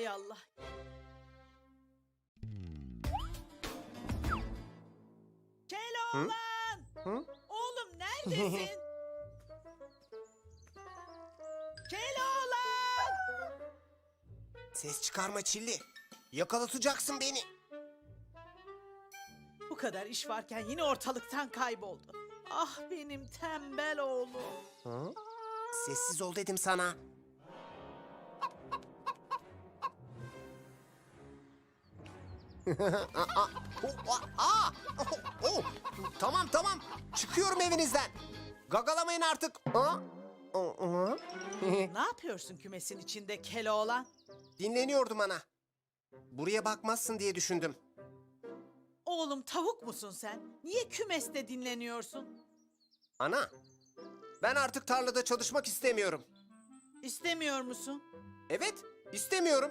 Hay Allah. Keloğlan! Hı? Oğlum neredesin? Keloğlan! Ses çıkarma Çilli. Yakalatacaksın beni. Bu kadar iş varken yine ortalıktan kayboldu. Ah benim tembel oğlum. Sessiz ol dedim sana. Aa, aa, oh, oh. Tamam tamam. Çıkıyorum evinizden. Gagalamayın artık. Aa, aa, aa. Ne yapıyorsun kümesin içinde Keloğlan? Dinleniyordum ana. Buraya bakmazsın diye düşündüm. Oğlum tavuk musun sen? Niye kümeste dinleniyorsun? Ana, ben artık tarlada çalışmak istemiyorum. İstemiyor musun? Evet, istemiyorum.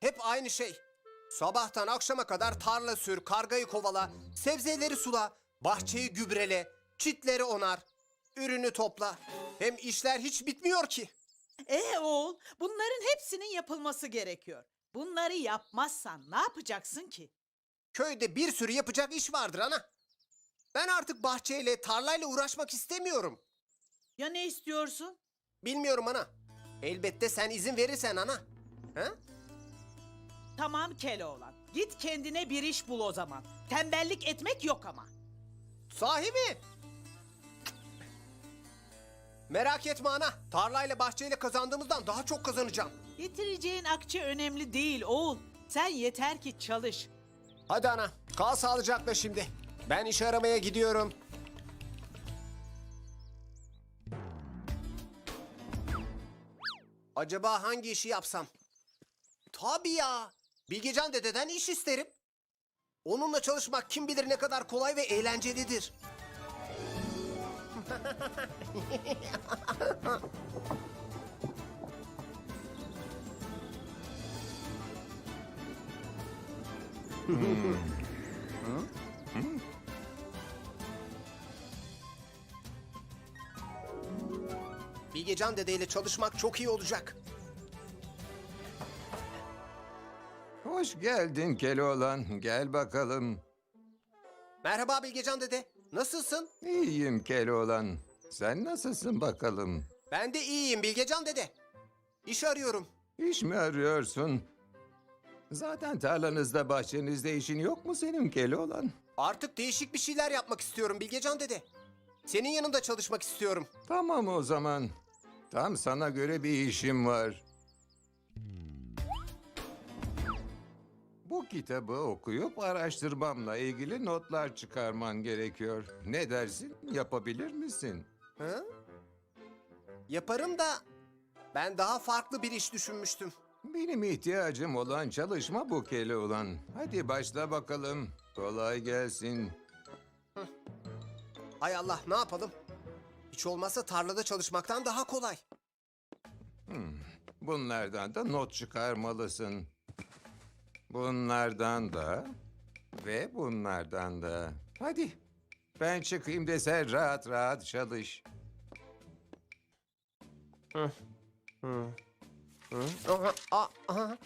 Hep aynı şey. Sabahtan akşama kadar tarla sür, kargayı kovala, sebzeleri sula, bahçeyi gübrele, çitleri onar, ürünü topla. Hem işler hiç bitmiyor ki. Ee oğul, bunların hepsinin yapılması gerekiyor. Bunları yapmazsan ne yapacaksın ki? Köyde bir sürü yapacak iş vardır ana. Ben artık bahçeyle, tarlayla uğraşmak istemiyorum. Ya ne istiyorsun? Bilmiyorum ana. Elbette sen izin verirsen ana. Ha? Tamam Keloğlan. Git kendine bir iş bul o zaman. Tembellik etmek yok ama. Sahi mi? Merak etme ana. Tarlayla bahçeyle kazandığımızdan daha çok kazanacağım. Getireceğin akçe önemli değil oğul. Sen yeter ki çalış. Hadi ana. Kal sağlıcakla şimdi. Ben iş aramaya gidiyorum. Acaba hangi işi yapsam? Tabii ya. Bilgecan dededen iş isterim. Onunla çalışmak kim bilir ne kadar kolay ve eğlencelidir. Bilgecan dedeyle çalışmak çok iyi olacak. Hoş geldin Keloğlan. Gel bakalım. Merhaba Bilgecan dede. Nasılsın? İyiyim Keloğlan. Sen nasılsın bakalım? Ben de iyiyim Bilgecan dede. İş arıyorum. İş mi arıyorsun? Zaten tarlanızda bahçenizde işin yok mu senin Keloğlan? Artık değişik bir şeyler yapmak istiyorum Bilgecan dede. Senin yanında çalışmak istiyorum. Tamam o zaman. Tam sana göre bir işim var. Bu kitabı okuyup araştırmamla ilgili notlar çıkarman gerekiyor. Ne dersin? Yapabilir misin? Hı? Yaparım da ben daha farklı bir iş düşünmüştüm. Benim ihtiyacım olan çalışma bu Keloğlan. Hadi başla bakalım. Kolay gelsin. Hay Allah ne yapalım? Hiç olmazsa tarlada çalışmaktan daha kolay. Bunlardan da not çıkarmalısın. Bunlardan da ve bunlardan da. Hadi ben çıkayım da sen rahat rahat çalış. Aha, a- aha.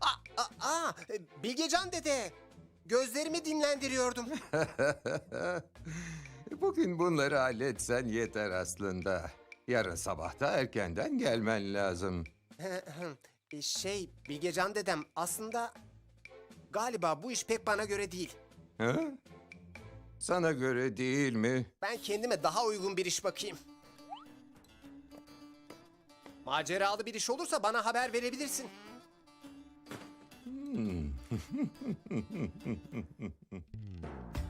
Aa, aa, aa, Bilgecan dede. Gözlerimi dinlendiriyordum. Bugün bunları halletsen yeter aslında. Yarın sabah da erkenden gelmen lazım. E, şey Bilgecan dedem aslında galiba bu iş pek bana göre değil. Ha? Sana göre değil mi? Ben kendime daha uygun bir iş bakayım. Maceralı bir iş olursa bana haber verebilirsin.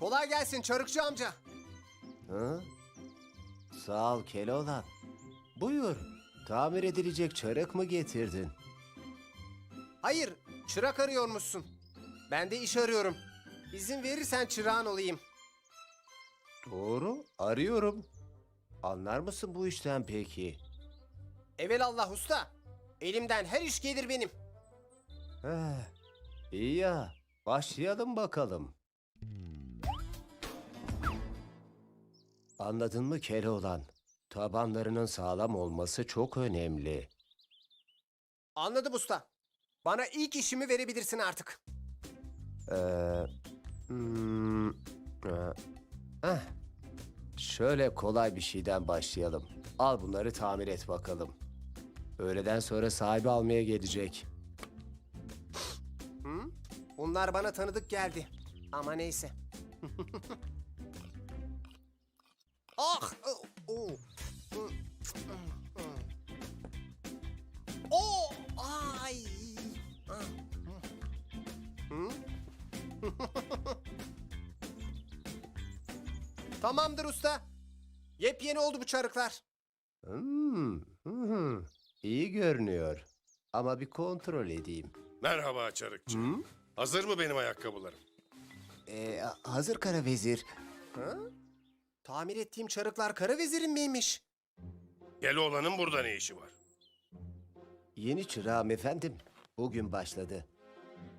Kolay gelsin Çarıkçı amca. Hı? Sağ ol Keloğlan. Buyur. Tamir edilecek çarık mı getirdin? Hayır, çırak arıyormuşsun. Ben de iş arıyorum. İzin verirsen çırağın olayım. Doğru, arıyorum. Anlar mısın bu işten peki? Evelallah usta. Elimden her iş gelir benim. Eh, iyi ya. Başlayalım bakalım. Anladın mı Keloğlan? Tabanlarının sağlam olması çok önemli. Anladım usta. Bana ilk işimi verebilirsin artık. Ee, hmm, e, eh. Şöyle kolay bir şeyden başlayalım. Al bunları tamir et bakalım. Öğleden sonra sahibi almaya gelecek. Hı? Bunlar bana tanıdık geldi. Ama neyse. Tamamdır usta. Yepyeni oldu bu çarıklar. Hmm, hmm, iyi görünüyor. Ama bir kontrol edeyim. Merhaba Çarıkçı. Hı? Hazır mı benim ayakkabılarım? Ee, hazır kara vezir. Hı? Tamir ettiğim çarıklar kara vezirin miymiş? Keloğlan'ın burada ne işi var? Yeni çırağım efendim. Bugün başladı.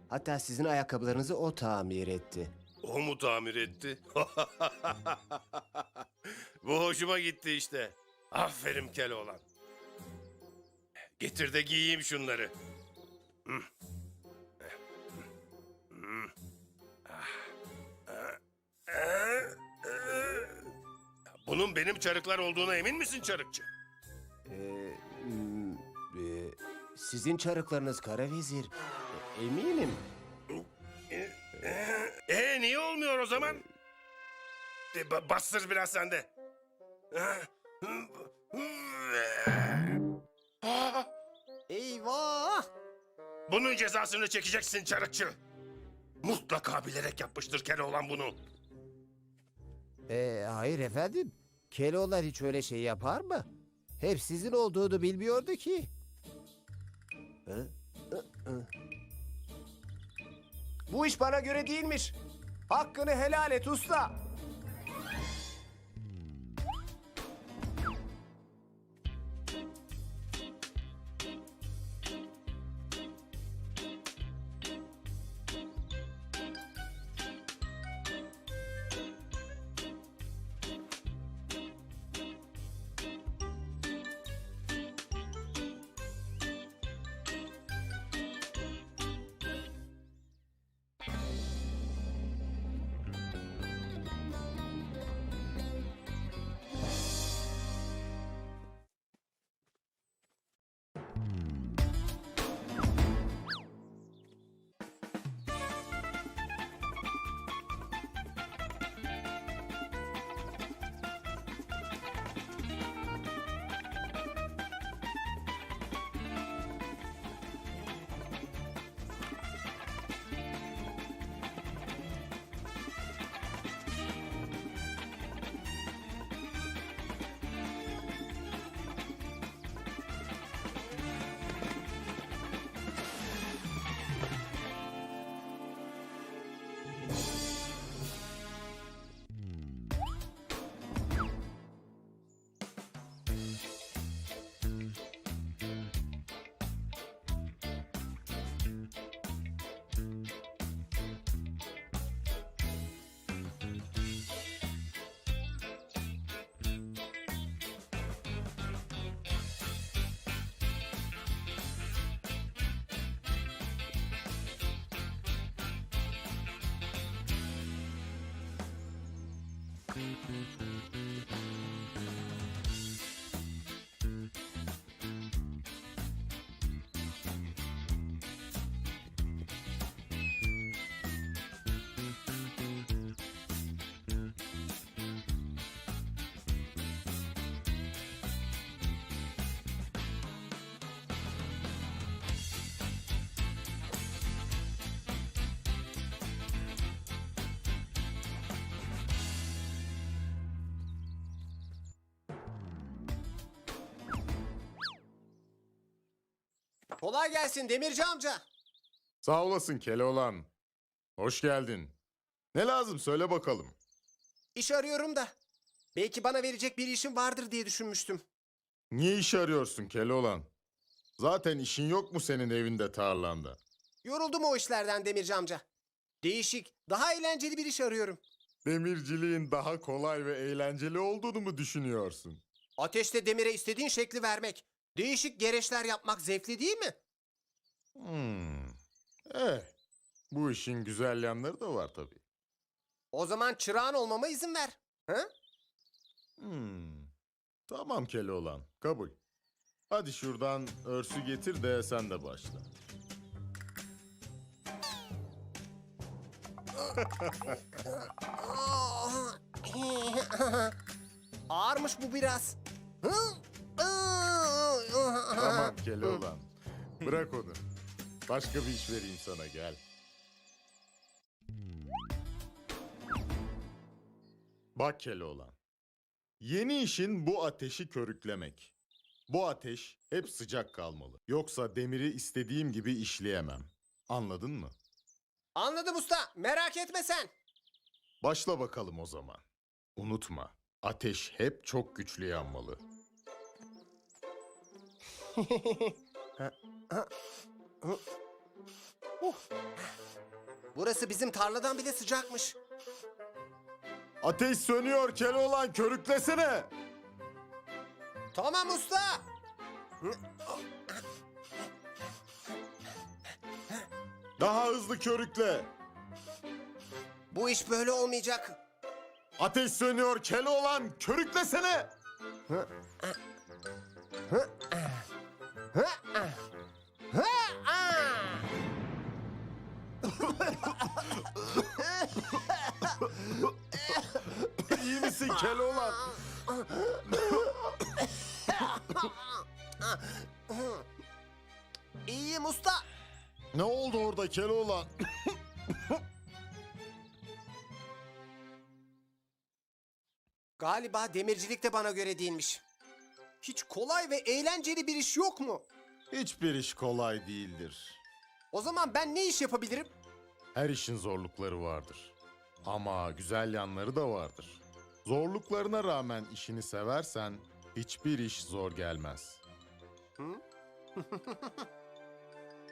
Hatta sizin ayakkabılarınızı o tamir etti. O mu tamir etti? Bu hoşuma gitti işte. Aferin Keloğlan. Getir de giyeyim şunları. Ah. Bunun benim çarıklar olduğuna emin misin çarıkçı? Ee, hmm, e, sizin çarıklarınız kara vezir. E, Eminim. Ee niye olmuyor o zaman? E, ba- bastır biraz sen de. Ah, Eyvah! Bunun cezasını çekeceksin çarıkçı. Mutlaka bilerek yapmıştır Keloğlan bunu. Ee, hayır efendim. Keloğlan hiç öyle şey yapar mı? Hep sizin olduğunu bilmiyordu ki. Hı? Hı, hı. Bu iş bana göre değilmiş. Hakkını helal et usta. Thank you. Kolay gelsin Demirci amca. Sağ olasın Keloğlan. Hoş geldin. Ne lazım söyle bakalım. İş arıyorum da. Belki bana verecek bir işim vardır diye düşünmüştüm. Niye iş arıyorsun Keloğlan? Zaten işin yok mu senin evinde tarlanda? Yoruldum o işlerden Demirci amca. Değişik, daha eğlenceli bir iş arıyorum. Demirciliğin daha kolay ve eğlenceli olduğunu mu düşünüyorsun? Ateşte demire istediğin şekli vermek, değişik gereçler yapmak zevkli değil mi? Hmm. Eh, bu işin güzel yanları da var tabii. O zaman çırağın olmama izin ver. Hı? Hmm. Tamam Keloğlan, kabul. Hadi şuradan örsü getir de sen de başla. Ağırmış bu biraz. Tamam Keloğlan. Bırak onu. Başka bir iş vereyim sana gel. Bak Keloğlan. Yeni işin bu ateşi körüklemek. Bu ateş hep sıcak kalmalı. Yoksa demiri istediğim gibi işleyemem. Anladın mı? Anladım usta. Merak etme sen. Başla bakalım o zaman. Unutma, ateş hep çok güçlü yanmalı. Burası bizim tarladan bile sıcakmış. Ateş sönüyor Keloğlan, körüklesene! Tamam usta. Daha hızlı körükle! Bu iş böyle olmayacak. Ateş sönüyor Keloğlan, körüklesene! Keloğlan? Galiba demircilik de bana göre değilmiş. Hiç kolay ve eğlenceli bir iş yok mu? Hiçbir iş kolay değildir. O zaman ben ne iş yapabilirim? Her işin zorlukları vardır. Ama güzel yanları da vardır. Zorluklarına rağmen işini seversen hiçbir iş zor gelmez.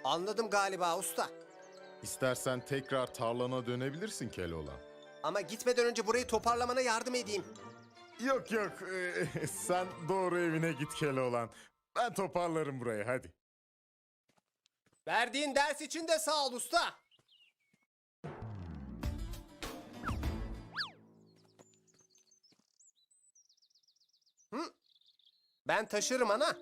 Anladım galiba usta. İstersen tekrar tarlana dönebilirsin Keloğlan. Ama gitmeden önce burayı toparlamana yardım edeyim. Yok yok ee, sen doğru evine git Keloğlan. Ben toparlarım burayı hadi. Verdiğin ders için de sağ ol usta. Hı? Ben taşırım ana.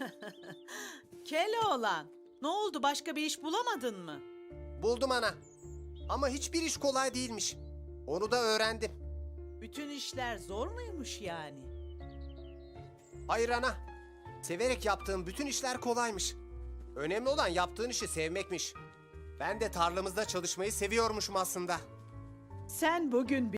Keloğlan, ne oldu başka bir iş bulamadın mı? Buldum ana. Ama hiçbir iş kolay değilmiş. Onu da öğrendim. Bütün işler zor muymuş yani? Hayır ana. Severek yaptığım bütün işler kolaymış. Önemli olan yaptığın işi sevmekmiş. Ben de tarlamızda çalışmayı seviyormuşum aslında. Sen bugün